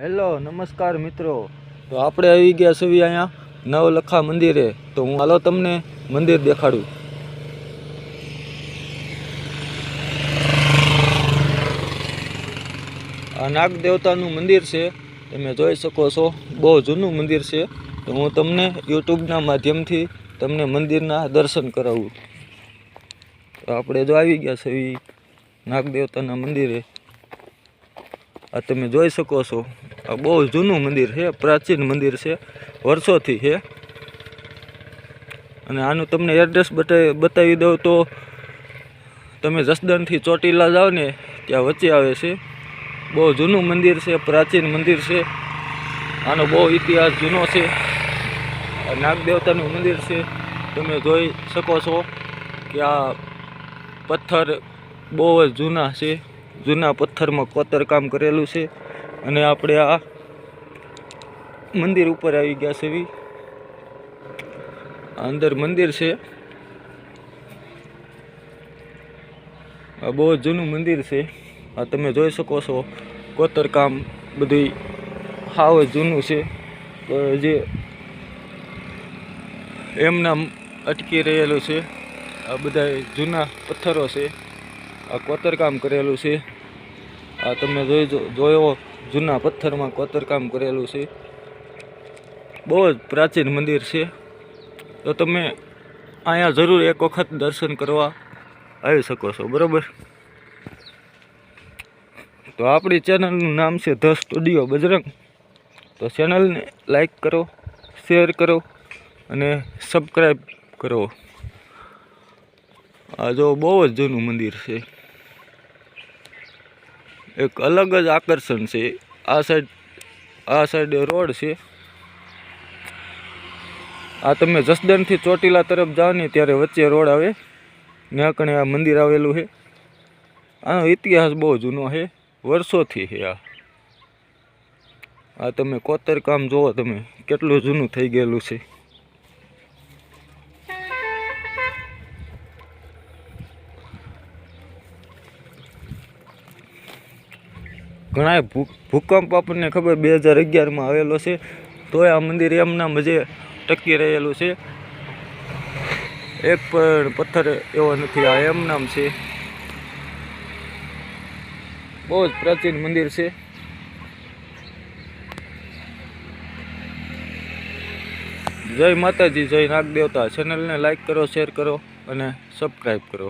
Hello, નમસ્કાર મિત્રો. તો આપણે આવી ગયા છીએ અહીંયા નવલખા મંદિરે. તો હું હાલો તમને મંદિર દેખાડું. આ નાગ દેવતાનું મંદિર છે. તમે જોઈ શકો છો, બહુ જૂનું મંદિર છે. તો હું તમને યુટ્યુબના માધ્યમથી તમને મંદિરના દર્શન કરાવું. તો આપણે જો આવી ગયા છીએ નાગ દેવતાના મંદિરે. આ તમે જોઈ શકો છો. બહુ જૂનું મંદિર છે, પ્રાચીન મંદિર છે, વર્ષોથી છે. અને આનું તમને એડ્રેસ બતાવી બતાવી દઉં તો તમે જસદણથી ચોટીલા જાઓ ને, ત્યાં વચ્ચે આવે છે. બહુ જૂનું મંદિર છે, પ્રાચીન મંદિર છે. આનો બહુ ઇતિહાસ જૂનો છે. આ નાગ મંદિર છે. તમે જોઈ શકો છો કે આ પથ્થર બહુ જ જૂના છે. જૂના પથ્થરમાં કોતરકામ કરેલું છે. અને આપણે આ મંદિર ઉપર આવી ગયા છે અંદર મંદિર છે. આ બહુ જૂનું મંદિર છે. આ તમે જોઈ શકો છો. કોતરકામ બધું હાવ જૂનું છે. જે એમના અટકી રહેલું છે. આ બધા જૂના પથ્થરો છે. આ કોતરકામ કરેલું છે. આ તમે જોઈ જોયો જૂના પથ્થરમાં કોતરકામ કરેલું છે. બહુ જ પ્રાચીન મંદિર છે. તો તમે અહીંયા જરૂર એક વખત દર્શન કરવા આવી શકો છો, બરાબર? તો આપણી ચેનલનું નામ છે ધ સ્ટુડિયો બજરંગ. તો ચેનલને લાઈક કરો, શેર કરો અને સબસ્ક્રાઈબ કરો. આ જો બહુ જ જૂનું મંદિર છે. એક અલગ જ આકર્ષણ છે. આ સાઈડ આ સાઈડ રોડ છે. આ તમે જસદણથી ચોટીલા તરફ જાઓ ને ત્યારે વચ્ચે રોડ આવે. ત્યાં કણે આ મંદિર આવેલું છે. આનો ઇતિહાસ બહુ જૂનો છે. વર્ષોથી છે આ. આ તમે કોતરકામ જુઓ તમે, કેટલું જૂનું થઈ ગયેલું છે. ઘણા ભૂકંપ આપણને ખબર બે હજાર અગિયારમાં આવેલો છે, તોય આ મંદિર એમના મજે ટકી રહેલું છે. એક પણ પથ્થર એવો નથી, આ એમ નામ છે. બહુ જ પ્રાચીન મંદિર છે. જય માતાજી, જય નાગ દેવતા ચેનલને લાઈક કરો, શેર કરો અને સબસ્ક્રાઈબ કરો.